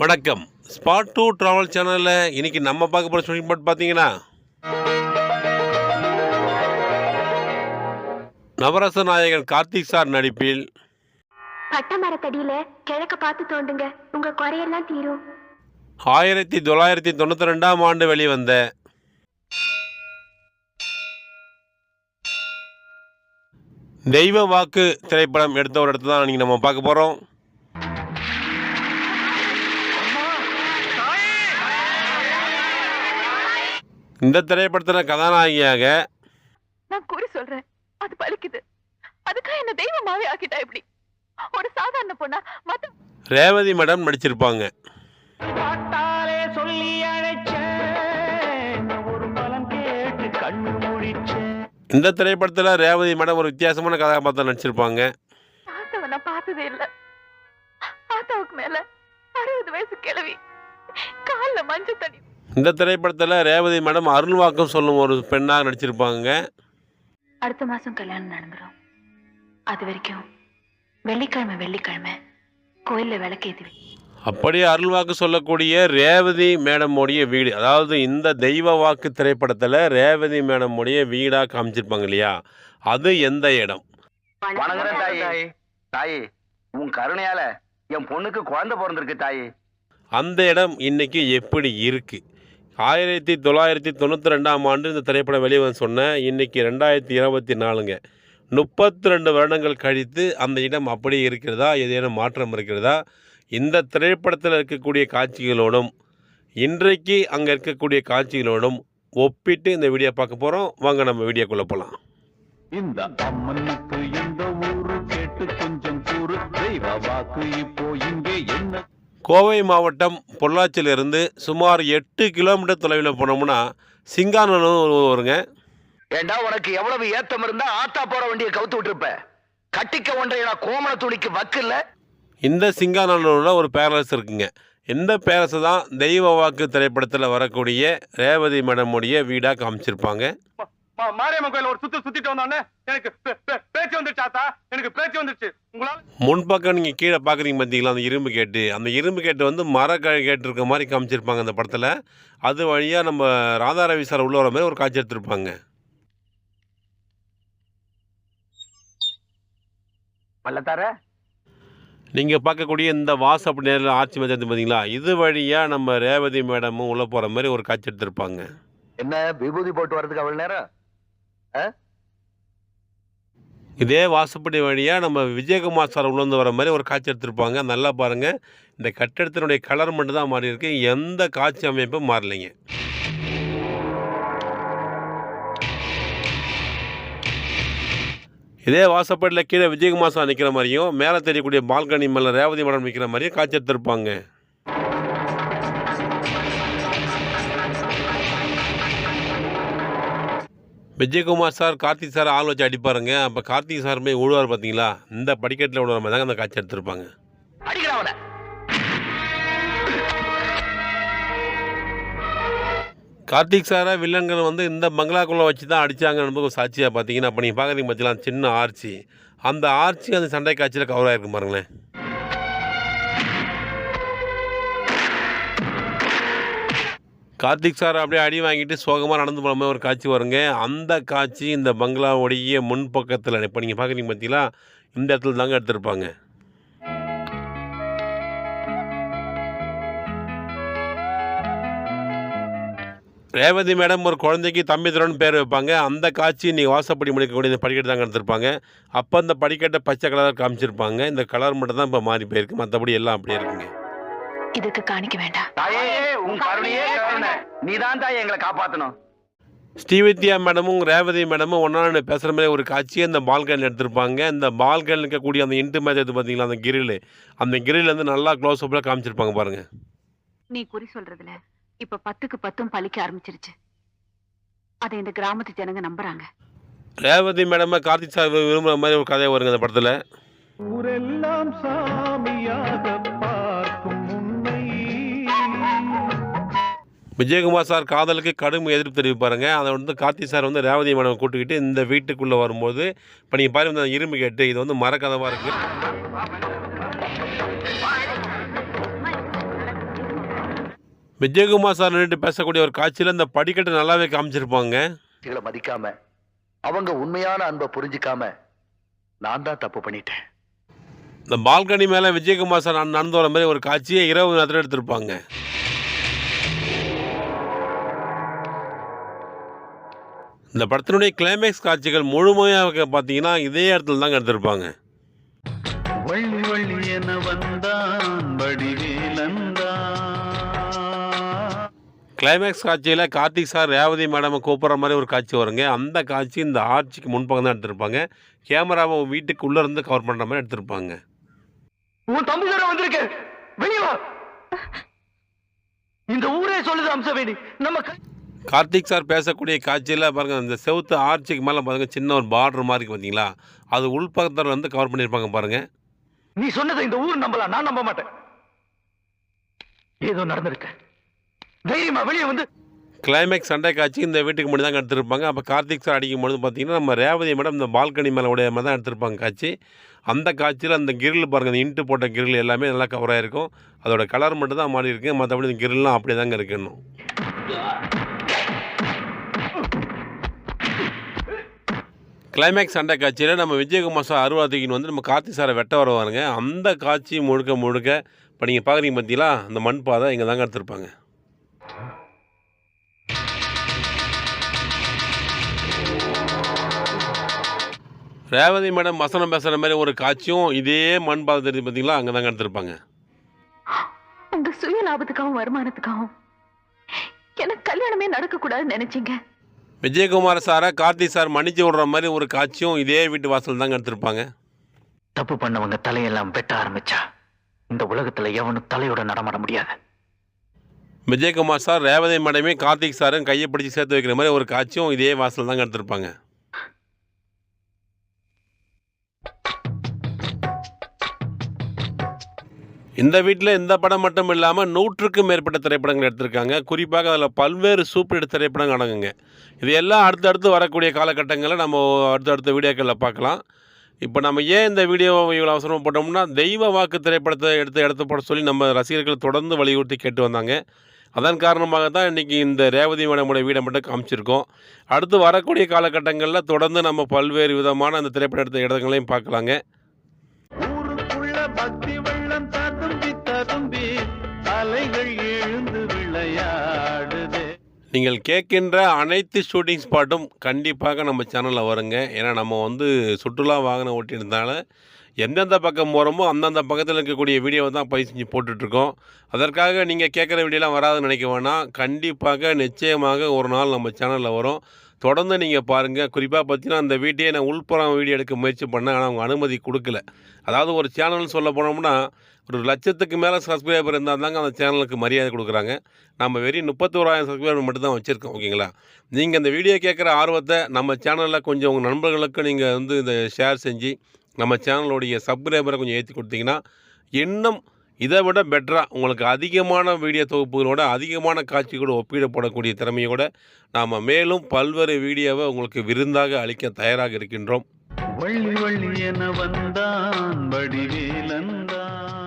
வணக்கம். Spot two travel சேனலில் இன்னைக்கு நம்ம பார்க்க போகிற ஷூட்டிங் பாட் பார்த்தீங்கன்னா நவரச நாயகன் கார்த்திக் சார் நடிப்பில். பட்டை மரத்தடியில கிழக்க பார்த்து தோண்டுங்க. உங்க குறையெல்லாம் தீரும். ஆயிரத்தி தொள்ளாயிரத்தி தொண்ணூற்றி ரெண்டாம் ஆண்டு வெளிவந்த தெய்வ வாக்கு திரைப்படம் எடுத்த ஒரு இடத்துல தான் இன்னைக்கு நம்ம பார்க்க போகிறோம் இந்த திரைப்படத்தில் கதாநாயகியாக நான் கூறி சொல்றேன். அது பலிக்குது. அதுக்காக என்ன தெய்வமாவே ஆக்கிட்டா இப்படி? ஒரு சாதாரண பொண்ணா மத்த ரேவதி மேடம் நடிச்சிருப்பாங்க. பாட்டாலே சொல்லி அழைச்சேன். ஒரு பலம் கேட்டு கண்ணு முடிச்சேன். இந்த திரைப்படத்தில் ரேவதி மேடம் ஒரு வித்தியாசமான கதாபாத்திரம் நடிச்சிருப்பாங்க. ஆத்தாவை நான் பார்த்ததே இல்ல. ஆத்தாவுக்கு மேல அறுபது வயசு கிழவி. கால்ல மஞ்சள் தண்ணி இந்த திரைப்படத்தில் ரேவதி மேடம் அருள்வாக்கம் சொல்லும் ஒரு பெண்ணாக நடிச்சிருப்பாங்க. அடுத்த மாசம் கல்யாணம் நடந்துரும். அது வரைக்கும் வெள்ளிக்கிழமை வெள்ளிக்கிழமை கோயில்ல விளக்கேத்தி வை. அப்படியே அருள்வாக்கு சொல்லக்கூடிய ரேவதி மேடமுடைய வீடு. அதாவது இந்த தெய்வ வாக்கு திரைப்படத்தில் ரேவதி மேடமுடைய வீடாக காமிச்சிருப்பாங்க இல்லையா? அது எந்த இடம்? தாயி. தாயி உன் கருணையால என் பொண்ணுக்கு குழந்தை பிறந்திருக்கு தாயி. அந்த இடம் இன்னைக்கு எப்படி இருக்கு? ஆயிரத்தி தொள்ளாயிரத்தி தொண்ணூற்றி ரெண்டாம் ஆண்டு இந்த திரைப்படம் வெளிவந்து சொன்னேன் இன்றைக்கி ரெண்டாயிரத்தி இருபத்தி நாலுங்க. முப்பத்தி ரெண்டு வருடங்கள் கழித்து அந்த இடம் அப்படியே இருக்கிறதா ஏதேனும் மாற்றம் இருக்கிறதா? இந்த திரைப்படத்தில் இருக்கக்கூடிய காட்சிகளோடும் இன்றைக்கு அங்கே இருக்கக்கூடிய காட்சிகளோடும் ஒப்பிட்டு இந்த வீடியோ பார்க்க போகிறோம் வாங்க நம்ம வீடியோக்குள்ளே போகலாம் இந்த அம்மனுக்கு எந்த ஊரு கேட்டு கொஞ்சம் கூறு. தெய்வ வாக்கு கோவை மாவட்டம் பொள்ளாச்சியிலிருந்து சுமார் எட்டு கிலோமீட்டர் தொலைவில் போனோம்னா சிங்கானூர் வருங்க. ஏண்டா உனக்கு எவ்வளவு ஏத்தம் இருந்தா ஆத்தா போற வண்டியை கவுத்து விட்டுருப்ப? கட்டிக்க ஒன்றைய கோமண துணிக்கு வக்கு இல்ல? இந்த சிங்கானூரில் ஒரு பேலஸ் இருக்குங்க. இந்த பேலஸ் தான் தெய்வ வாக்கு திரைப்படத்தில் வரக்கூடிய ரேவதி மேடமுடைய வீடாக காமிச்சிருப்பாங்க. முன்பக்கம் நீங்கள் கீழே பார்க்குறீங்க பார்த்தீங்களா அந்த இரும்பு கேட்டு? அந்த இரும்பு கேட்டு வந்து மர க- கேட்டு இருக்க மாதிரி காமிச்சிருப்பாங்க அந்த படத்தில். அது வழியாக நம்ம ராதாரவி சார் உள்ள வர மாதிரி ஒரு காட்சி எடுத்திருப்பாங்க. பள்ளத்தார நீங்கள் பார்க்கக்கூடிய இந்த வாசப் நேரில் ஆட்சி மதியத்து பார்த்தீங்களா இது வழியாக நம்ம ரேவதி மேடமும் உள்ளே போகிற மாதிரி ஒரு காட்சி எடுத்திருப்பாங்க. என்ன விபூதி போட்டு வர்றதுக்கு அவ்வளவு நேரம்? இதே வாசப்படி வழியாக நம்ம விஜயகுமார் சார் உணர்ந்து வர மாதிரி ஒரு காட்சி எடுத்திருப்பாங்க. நல்லா பாருங்கள் இந்த கட்டடத்தினுடைய கலர் மட்டும் தான் மாறி இருக்கு. எந்த காட்சி அமைப்பும் மாறலைங்க. இதே வாசப்படியில் கீழே விஜயகுமார் சார் நிற்கிற மாதிரியும் மேலே தெரியக்கூடிய பால்கனி மேலே ரேவதி மேடம் நிற்கிற மாதிரியும் காட்சி எடுத்திருப்பாங்க. விஜயகுமார் சார் கார்த்திக் சார் ஆள் வச்சு அடிப்பாருங்க. அப்போ கார்த்திக் சார் போய் விழுவார் பார்த்தீங்களா இந்த படிக்கட்டில் விழுற மாதிரி தாங்க அந்த காட்சி எடுத்திருப்பாங்க. கார்த்திக் சாரை வில்லன்கள் வந்து இந்த பங்களாக்குள்ளே வச்சு தான் அடித்தாங்கன்னு சாட்சியாக பார்த்தீங்கன்னா அப்போ நீங்கள் பார்க்குறீங்க பார்த்தீங்களா சின்ன ஆர்ச்சி. அந்த ஆர்ச்சி அந்த சண்டை காட்சியில் கவர் ஆகிருக்கு பாருங்களேன். கார்த்திக் சார் அப்படியே அடி வாங்கிட்டு சோகமாக நடந்து போகிற மாதிரி ஒரு காட்சி வருங்க. அந்த காட்சி இந்த பங்களாவுடைய முன்பக்கத்தில் இப்போ நீங்கள் பார்க்குறீங்க பார்த்தீங்களா இந்த இடத்துல தாங்க எடுத்திருப்பாங்க. ரேவதி மேடம் ஒரு குழந்தைக்கு தம்பி திறன் பேர் வைப்பாங்க. அந்த காட்சி நீங்கள் வாசப்படி முடிக்கக்கூடிய இந்த படிக்கட்டு தாங்க எடுத்திருப்பாங்க. அப்போ அந்த படிக்கட்டை பச்சை கலர் காமிச்சிருப்பாங்க. இந்த கலர் மட்டும் தான் இப்போ மாறி போயிருக்கு. மற்றபடி எல்லாம் அப்படியே இருக்குங்க. இதுக்கு காணிக்க வேண்டாம். தாயே உன் கருணையே கருணை. நீதான் தாய் எங்களை காப்பாத்தணும். ஸ்ரீவித்யா மேடமும் ரேவதி மேடமும் ஒன்றா பேசுகிற மாதிரி ஒரு காட்சியை இந்த பால்கனில் எடுத்திருப்பாங்க. இந்த பால்கனில் இருக்கக்கூடிய அந்த இன்ட்டு மேட்ச் எடுத்து பார்த்தீங்களா அந்த கிரில் அந்த கிரில் வந்து நல்லா க்ளோஸ் அப்பில் காமிச்சிருப்பாங்க பாருங்கள் நீ குறி சொல்றதுல இப்ப பத்துக்கு பத்தும் பலிக்க ஆரம்பிச்சிருச்சு. அதை இந்த கிராமத்து ஜனங்க நம்புறாங்க. ரேவதி மேடமை கார்த்திக் சார் விரும்புகிற மாதிரி ஒரு கதை வருங்க அந்த படத்தில். ஊரெல்லாம் சாமியாக விஜயகுமார் சார் காதலுக்கு கடும் எதிர்ப்பு தெரிவிப்பாருங்க. அதை வந்து கார்த்திக் சார் வந்து ரேவதி மேடம் கூட்டுக்கிட்டு இந்த வீட்டுக்குள்ளே வரும்போது இப்போ நீங்கள் பாருங்க இந்த இரும்பு கேட்டு இது வந்து மரக்கதவாக இருக்குது விஜயகுமார் சார் நின்றுட்டு பேசக்கூடிய ஒரு காட்சியில் இந்த படிக்கட்டை நல்லாவே காமிச்சிருப்பாங்க. மதிக்காம அவங்க உண்மையான அன்பை புரிஞ்சுக்காம நான் தான் தப்பு பண்ணிட்டேன். இந்த பால்கனி மேலே விஜயகுமார் சார் நட- நடந்து வர மாதிரி ஒரு காட்சியை இரவு நேரத்தில் எடுத்திருப்பாங்க. இந்த படத்தினுடைய கிளைமேக்ஸ் காட்சிகள் முழுமையாக பார்த்தீங்கன்னா இதே இடத்துல தாங்க எடுத்திருப்பாங்க. வள்ளி வள்ளி என வந்தான் கிளைமேக்ஸ் காட்சியில் கார்த்திக் சார் ரேவதி மேடமை கூப்பிட்ற மாதிரி ஒரு காட்சி வருங்க. அந்த காட்சி இந்த ஆர்ச்சிக்கு முன்பக்கம் தான் எடுத்திருப்பாங்க. கேமராவை வீட்டுக்கு உள்ளே இருந்து கவர் பண்ணுற மாதிரி எடுத்திருப்பாங்க. உன் தம்பி தர வந்திருக்க. வெளியே வா. இந்த ஊரே சொல்லுது அம்சவேணி. நம்ம கார்த்திக் சார் பேசக்கூடிய காட்சியில் பாருங்கள் இந்த செவுத்து ஆர்ச்சிக்கு மேலே பாருங்க சின்ன ஒரு பார்டர் மாதிரி இருக்கு பார்த்தீங்களா அது உள்பக்கத்தில் வந்து கவர் பண்ணியிருப்பாங்க பாருங்கள் நீ சொன்னதை இந்த ஊர் நம்பலாம் நான் நம்ப மாட்டேன். ஏதோ நடந்திருக்கு. தைரியமா வெளியே வந்து. கிளைமேக்ஸ் சண்டை காட்சி இந்த வீட்டுக்கு மட்டும் தான் எடுத்திருப்பாங்க. அப்போ கார்த்திக் சார் அடிக்கும் பொழுது பார்த்தீங்கன்னா நம்ம ரேவதி மேடம் இந்த பால்கனி மேலே உடைய மாதிரி தான் எடுத்திருப்பாங்க காட்சி. அந்த காட்சியில் அந்த கிரில் பாருங்கள் இந்த இன்ட்டு போட்ட கிரில் எல்லாமே நல்லா கவர் ஆகிருக்கும் அதோட கலர் மட்டும் தான் மாறி இருக்கு மற்றபடி இந்த கிரில்லாம் அப்படியே தாங்க இருக்கு கிளைமேக்ஸ் சண்டை காட்சியில் நம்ம விஜயகுமார் சார் அருவாதிக்கின்னு வந்து நம்ம கார்த்தி சாரை வெட்ட வருவாருங்க. அந்த காட்சி முழுக்க முழுக்க இப்போ நீங்கள் பார்க்குறீங்க பார்த்தீங்களா அந்த மண் பாதை இங்கே தாங்க எடுத்திருப்பாங்க. ரேவதி மேடம் வசனம் பேசுகிற மாதிரி ஒரு காட்சியும் இதே மண் பாதை தெரிஞ்சு பார்த்தீங்களா அங்கே தாங்க எடுத்திருப்பாங்க. உங்கள் சுய லாபத்துக்காகவும் வருமானத்துக்காகவும் எனக்கு கல்யாணமே நடக்கக்கூடாதுன்னு கூடாதுன்னு விஜயகுமார் சாரை கார்த்திக் சார் மன்னிச்சு விடுற மாதிரி ஒரு காட்சியும் இதே வீட்டு வாசல் தாங்க எடுத்திருப்பாங்க. தப்பு பண்ணவங்க தலையெல்லாம் வெட்ட ஆரம்பிச்சா இந்த உலகத்துல எவனும் தலையோட நடமாட முடியாது. விஜயகுமார் சார் ரேவதி மேடமே கார்த்திக் சாரும் கையை பிடிச்சி சேர்த்து வைக்கிற மாதிரி ஒரு காட்சியும் இதே வாசல் தாங்க எடுத்திருப்பாங்க. இந்த வீட்டில் இந்த படம் மட்டும் இல்லாமல் நூற்றுக்கும் மேற்பட்ட திரைப்படங்கள் எடுத்திருக்காங்க. குறிப்பாக அதில் பல்வேறு சூப்பர் ஹிட் திரைப்படங்கள் அடங்குங்க. இது எல்லாம் அடுத்தடுத்து வரக்கூடிய காலகட்டங்களில் நம்ம அடுத்தடுத்த வீடியோக்களில் பார்க்கலாம். இப்போ நம்ம ஏன் இந்த வீடியோ இவ்வளோ அவசரமாக போட்டோம்னா தெய்வ வாக்கு திரைப்படத்தை எடுத்து எடுத்து போட சொல்லி நம்ம ரசிகர்கள் தொடர்ந்து வலியுறுத்தி கேட்டு வந்தாங்க. அதன் காரணமாக தான் இன்றைக்கி இந்த ரேவதி மேடமுடைய வீடை மட்டும் காமிச்சிருக்கோம். அடுத்து வரக்கூடிய காலகட்டங்களில் தொடர்ந்து நம்ம பல்வேறு விதமான அந்த திரைப்பட எடுத்த இடங்களையும் பார்க்கலாங்க. நீங்கள் கேட்கின்ற அனைத்து ஷூட்டிங் ஸ்பாட்டும் கண்டிப்பாக நம்ம சேனலில் வருங்க. ஏன்னா நம்ம வந்து சுற்றுலா வாகனம் ஓட்டியிருந்தால எந்தெந்த பக்கம் போகிறோமோ அந்தந்த பக்கத்தில் இருக்கக்கூடிய வீடியோவை தான் பதிவு செஞ்சு போட்டுட்ருக்கோம். அதற்காக நீங்கள் கேட்குற வீடியோலாம் வராதுன்னு நினைக்க வேணாம். கண்டிப்பாக நிச்சயமாக ஒரு நாள் நம்ம சேனலில் வரும். தொடர்ந்து நீங்கள் பாருங்கள் குறிப்பாக பார்த்தீங்கன்னா அந்த வீட்டையே நான் உள்புறம் வீடியோ எடுக்க முயற்சி பண்ணேன். ஆனால் அவங்க அனுமதி கொடுக்கல. அதாவது ஒரு சேனல் சொல்ல போனோம்னா ஒரு லட்சத்துக்கு மேலே சப்ஸ்கிரைபர் இருந்தால் தாங்க அந்த சேனலுக்கு மரியாதை கொடுக்குறாங்க. நம்ம வெறும் முப்பத்தோராயிரம் சப்ஸ்கிரைபர் மட்டும் தான் வச்சுருக்கோம் ஓகேங்களா நீங்கள் இந்த வீடியோ கேட்குற ஆர்வத்தை நம்ம சேனலில் கொஞ்சம் உங்கள் நண்பர்களுக்கு நீங்கள் வந்து இந்த ஷேர் செஞ்சு நம்ம சேனலுடைய சப்ஸ்கிரைபரை கொஞ்சம் ஏற்றி கொடுத்தீங்கன்னா இன்னும் இதை விட பெட்டராக உங்களுக்கு அதிகமான வீடியோ தொகுப்புகளோட அதிகமான காட்சிகளோட ஒப்பிடப்படக்கூடிய திறமையோட நாம் மேலும் பல்வேறு வீடியோவை உங்களுக்கு விருந்தாக அளிக்க தயாராக இருக்கின்றோம். வள்ளி வள்ளி என வந்தான் வடிவேலந்தான்